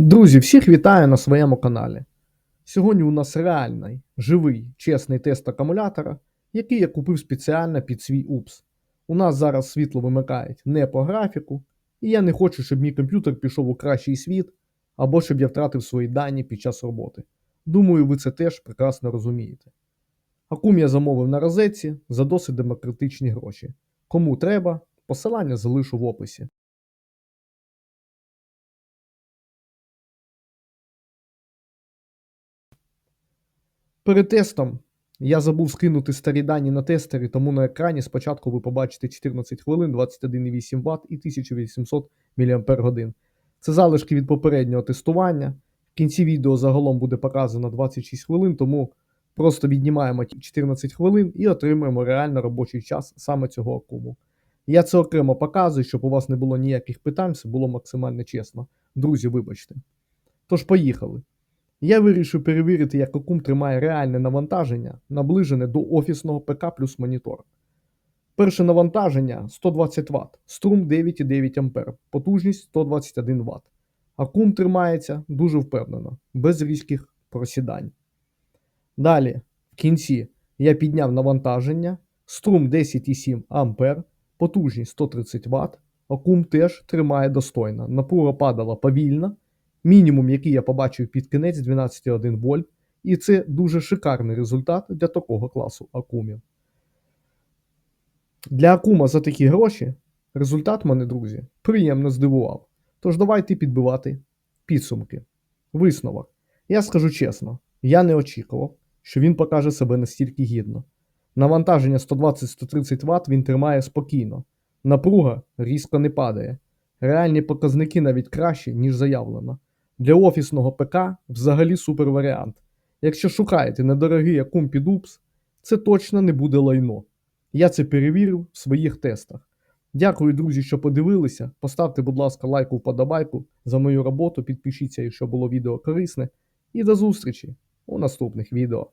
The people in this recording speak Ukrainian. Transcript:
Друзі, всіх вітаю на своєму каналі. Сьогодні у нас реальний, живий, чесний тест акумулятора, який я купив спеціально під свій УПС. У нас зараз світло вимикають не по графіку, і я не хочу, щоб мій комп'ютер пішов у кращий світ, або щоб я втратив свої дані під час роботи. Думаю, ви це теж прекрасно розумієте. Акум я замовив на розетці за досить демократичні гроші. Кому треба, посилання залишу в описі. Перед тестом я забув скинути старі дані на тестері, тому на екрані спочатку ви побачите 14 хвилин, 21,8 Вт і 1800 мАч. Це залишки від попереднього тестування. В кінці відео загалом буде показано 26 хвилин, тому просто віднімаємо 14 хвилин і отримуємо реально робочий час саме цього акуму. Я це окремо показую, щоб у вас не було ніяких питань, все було максимально чесно. Друзі, вибачте. Тож, поїхали. Я вирішив перевірити, як Акум тримає реальне навантаження, наближене до офісного ПК плюс монітор. Перше навантаження 120 Вт, струм 9,9 А, потужність 121 Вт. Акум тримається дуже впевнено, без різких просідань. Далі, в кінці, я підняв навантаження, струм 10,7 А, потужність 130 Вт. Акум теж тримає достойно. Напруга падала повільно, мінімум, який я побачив під кінець 12,1 вольт, і це дуже шикарний результат для такого класу акумів. Для акума за такі гроші результат мене, друзі, приємно здивував. Тож давайте підбивати підсумки. Висновок. Я скажу чесно, я не очікував, що він покаже себе настільки гідно. Навантаження 120-130 Вт він тримає спокійно, напруга різко не падає. Реальні показники навіть кращі, ніж заявлено. Для офісного ПК взагалі супер варіант. Якщо шукаєте недорогий акум під УПС, це точно не буде лайно. Я це перевірив в своїх тестах. Дякую, друзі, що подивилися. Поставте, будь ласка, лайк вподобайку за мою роботу, підпишіться, якщо було відео корисне. І до зустрічі у наступних відео.